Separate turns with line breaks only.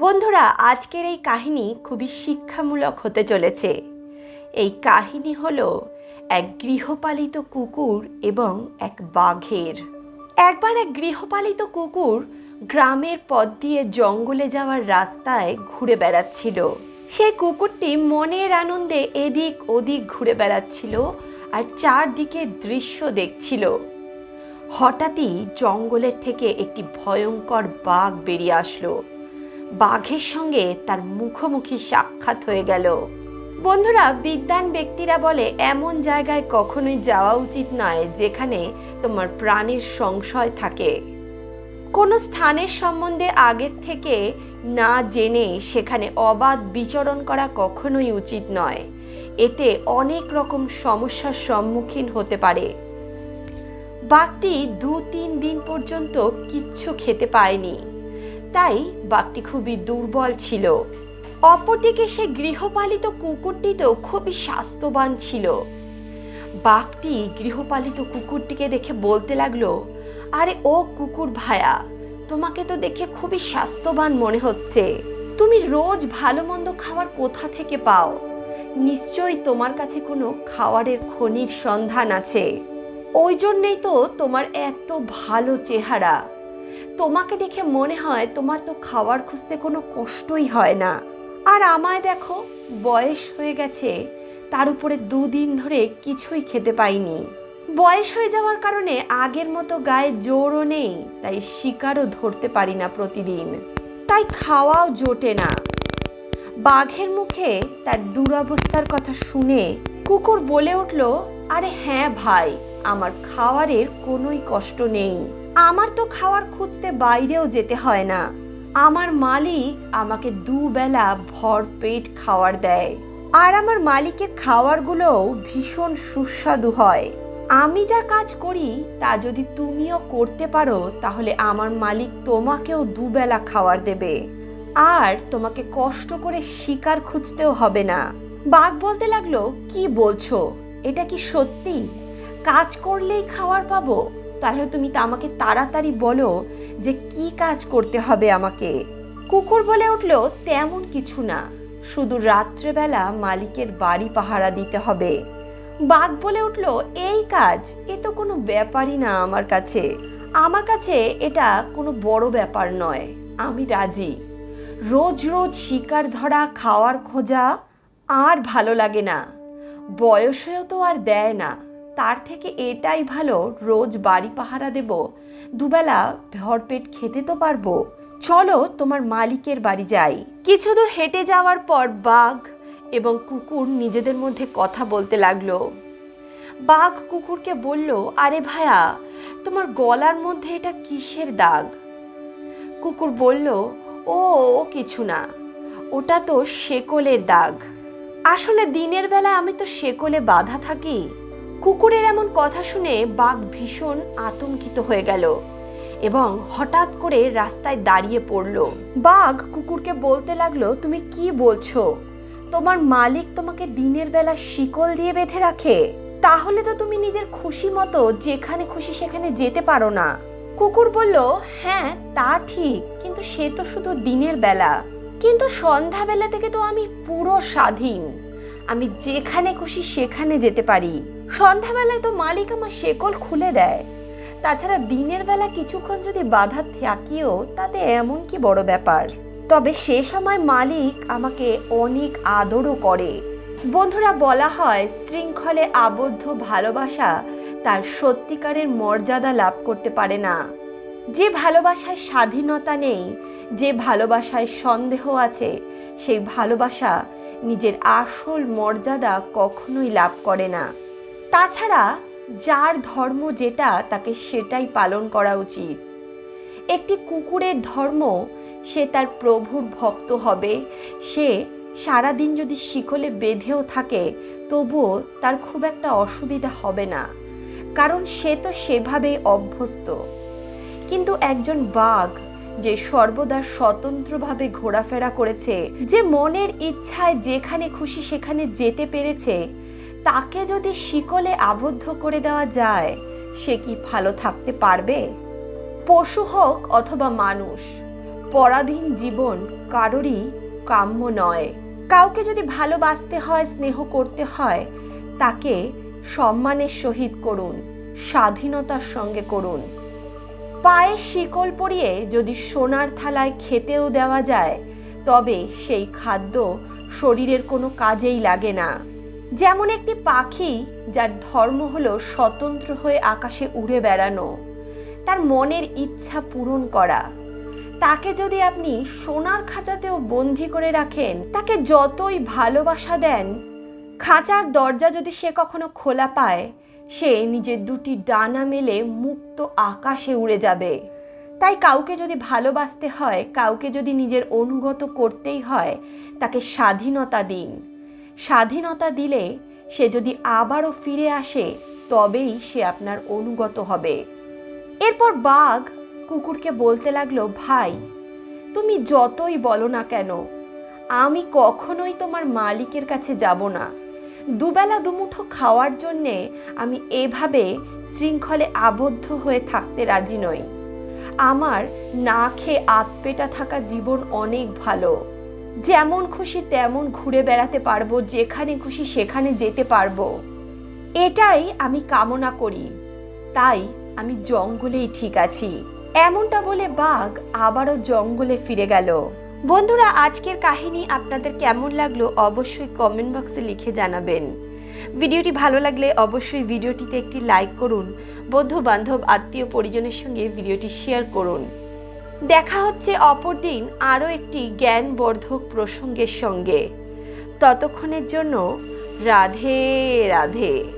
বন্ধুরা, আজকের এই কাহিনী খুবই শিক্ষামূলক হতে চলেছে। এই কাহিনী হলো এক গৃহপালিত কুকুর এবং এক বাঘের। একবার এক গৃহপালিত কুকুর গ্রামের পথ দিয়ে জঙ্গলে যাওয়ার রাস্তায় ঘুরে বেড়াচ্ছিল। সেই কুকুরটি মনের আনন্দে এদিক ওদিক ঘুরে বেড়াচ্ছিল আর চারদিকে দৃশ্য দেখছিল। হঠাৎই জঙ্গলের থেকে একটি ভয়ঙ্কর বাঘ বেরিয়ে আসলো। বাঘের সঙ্গে তার মুখোমুখি সাক্ষাৎ হয়ে গেল। বন্ধুরা বিদ্যান ব্যক্তিরা বলে, এমন জায়গায় কখনোই যাওয়া উচিত নয় যেখানে তোমার প্রাণের সংশয় থাকে। কোনো স্থানের সম্বন্ধে আগের থেকে না জেনে সেখানে অবাধ বিচরণ করা কখনোই উচিত নয়। এতে অনেক রকম সমস্যার সম্মুখীন হতে পারে। বাঘটি দু তিন দিন পর্যন্ত কিচ্ছু খেতে পায়নি। তাই বাঘটি খুবই দুর্বল ছিল। অপরদিকে সে গৃহপালিত কুকুরটি তো খুবই স্বাস্থ্যবান ছিল। বাঘটি গৃহপালিত কুকুরটিকে দেখে বলতে লাগল, আরে ও কুকুর ভায়া, তোমাকে তো দেখে খুবই স্বাস্থ্যবান মনে হচ্ছে। তুমি রোজ ভালো মন্দ খাওয়ার কোথা থেকে পাও? নিশ্চয়ই তোমার কাছে কোনো খাওয়ারের খনির সন্ধান আছে। ওই জন্যেই তো তোমার এত ভালো চেহারা। তোমাকে দেখে মনে হয় তোমার তো খাওয়ার খুঁজতে কোনো কষ্টই হয় না। আর আমায় দেখো, বয়স হয়ে গেছে, তার উপরে দুদিন ধরে কিছুই খেতে পাইনি। বয়স হয়ে যাওয়ার কারণে আগের মতো গায়ে জোরও নেই, তাই শিকারও ধরতে পারি না প্রতিদিন। তাই খাওয়াও জোটে না। বাঘের মুখে তার দুরবস্থার কথা শুনে কুকুর বলে উঠল, আরে হ্যাঁ ভাই, আমার খাওয়ারের কোনোই কষ্ট নেই। আমার তো খাওয়ার খুঁজতে বাইরেও যেতে হয় না। আমার মালিক আমাকে দুবেলা ভর পেট খাওয়ার দেয়। আর আমার মালিকের খাওয়ারগুলোও ভীষণ সুস্বাদু হয়। আমি যা কাজ করি, তা যদি তুমিও করতে পারো, তাহলে আমার মালিক তোমাকেও দুবেলা খাওয়ার দেবে। আর তোমাকে কষ্ট করে শিকার খুঁজতেও হবে না। বাঘ বলতে লাগল, কি বলছো? এটা কি সত্যি? কাজ করলেই খাওয়ার পাবো? তাহলে তুমি তা আমাকে তাড়াতাড়ি বলো যে কি কাজ করতে হবে আমাকে। কুকুর বলে উঠল, তেমন কিছু না। শুধু রাত্রেবেলা মালিকের বাড়ি পাহারা দিতে হবে। বাঘ বলে উঠল, এই কাজ? এ তো কোনো ব্যাপারই না আমার কাছে। আমার কাছে এটা কোনো বড় ব্যাপার নয়। আমি রাজি। রোজ রোজ শিকার ধরা, খাওয়ার খোঁজা আর ভালো লাগে না। বয়সেও তো আর দেয় না। তার থেকে এটাই ভালো, রোজ বাড়ি পাহারা দেব। দুবেলা ভরপেট খেতে তো পারব। চলো তোমার মালিকের বাড়ি যাই। কিছু দূর হেঁটে যাওয়ার পর বাঘ এবং কুকুর নিজেদের মধ্যে কথা বলতে লাগল। বাঘ কুকুরকে বলল, আরে ভায়া, তোমার গলার মধ্যে এটা কিসের দাগ? কুকুর বলল, ও ও কিছু না, ওটা তো শেকলের দাগ। আসলে দিনের বেলা আমি তো শেকলে বাধা থাকি। কুকুরের এমন কথা শুনে বাঘ ভীষণ আতঙ্কিত হয়ে গেল এবং হঠাৎ করে রাস্তায় দাঁড়িয়ে পড়ল। বাঘ কুকুরকে বলতে লাগল, তুমি কি বলছো? তোমার মালিক তোমাকে দিনের বেলা শিকল দিয়ে বেঁধে রাখে। তাহলে তো তুমি নিজের খুশি মতো যেখানে খুশি সেখানে যেতে পারো না। কুকুর বলল হ্যাঁ তা ঠিক, কিন্তু সে তো শুধু দিনের বেলা। কিন্তু সন্ধ্যাবেলা থেকে তো আমি পুরো স্বাধীন। আমি যেখানে খুশি সেখানে যেতে পারি। সন্ধ্যাবেলায় তো মালিক আমার শেকল খুলে দেয়। তাছাড়া দিনের বেলা কিছুক্ষণ যদি বাধা থাকিও, তাতে এমন কি বড় ব্যাপার? তবে সে সময় মালিক আমাকে অনেক আদরও করে। বন্ধুরা, বলা হয়, শৃঙ্খলে আবদ্ধ ভালোবাসা তার সত্যিকারের মর্যাদা লাভ করতে পারে না। যে ভালোবাসায় স্বাধীনতা নেই, যে ভালোবাসায় সন্দেহ আছে, সেই ভালোবাসা নিজের আসল মর্যাদা কখনোই লাভ করে না। তাছাড়া যার ধর্ম যেটা, তাকে সেটাই পালন করা উচিত। একটি কুকুরের ধর্ম, সে তার প্রভুর ভক্ত হবে। সে সারাদিন যদি শিকলে বেঁধেও থাকে, তবুও তার খুব একটা অসুবিধা হবে না। কারণ সে তো সেভাবেই অভ্যস্ত। কিন্তু একজন বাঘ, যে সর্বদা স্বতন্ত্রভাবে ঘোরাফেরা করেছে, যে মনের ইচ্ছায় যেখানে খুশি সেখানে যেতে পেরেছে তাকে যদি শিকলে আবদ্ধ করে দেওয়া যায়, সে কি ভালো থাকতে পারবে? পশু হোক অথবা মানুষ, পরাধীন জীবন কারোরই কাম্য নয়। কাউকে যদি ভালোবাসতে হয়, স্নেহ করতে হয়, তাকে সম্মানের সহিত করুন, স্বাধীনতার সঙ্গে করুন। পায়ে শিকল পরিয়ে যদি সোনার থালায় খেতেও দেওয়া যায়, তবে সেই খাদ্য শরীরের কোনো কাজেই লাগে না। যেমন একটি পাখি যার ধর্ম হলো স্বতন্ত্র হয়ে আকাশে উড়ে বেড়ানো, তার মনের ইচ্ছা পূরণ করা। তাকে যদি আপনি সোনার খাঁচাতেও বন্দি করে রাখেন, তাকে যতই ভালোবাসা দেন, খাঁচার দরজা যদি সে কখনো খোলা পায়, সে নিজের দুটি ডানা মেলে মুক্ত আকাশে উড়ে যাবে। তাই কাউকে যদি ভালোবাসতে হয়, কাউকে যদি নিজের অনুগত করতেই হয়, তাকে স্বাধীনতা দিন। স্বাধীনতা দিলে সে যদি আবারও ফিরে আসে, তবেই সে আপনার অনুগত হবে। এরপর বাঘ কুকুরকে বলতে লাগল, ভাই, তুমি যতই বলো না কেন, আমি কখনোই তোমার মালিকের কাছে যাব না। দুবেলা দুমুঠো খাওয়ার জন্যে আমি এভাবে শৃঙ্খলে আবদ্ধ হয়ে থাকতে রাজি নই। আমার না খেয়ে আতপেটা থাকা জীবন অনেক ভালো। যেমন খুশি তেমন ঘুরে বেড়াতে পারব, যেখানে খুশি সেখানে যেতে পারব। এটাই আমি কামনা করি। তাই আমি জঙ্গলেই ঠিক আছি। এমনটা বলে বাঘ আবারও জঙ্গলে ফিরে গেল। বন্ধুরা, আজকের কাহিনী আপনাদের কেমন লাগল অবশ্যই কমেন্ট বক্সে লিখে জানাবেন। ভিডিওটি ভালো লাগলে অবশ্যই ভিডিওটিতে একটি লাইক করুন। বন্ধু বান্ধব আত্মীয় পরিজনের সঙ্গে ভিডিওটি শেয়ার করুন। দেখা হচ্ছে অপরদিন আরও একটি জ্ঞানবর্ধক প্রসঙ্গের সঙ্গে। ততক্ষণের জন্য রাধে রাধে।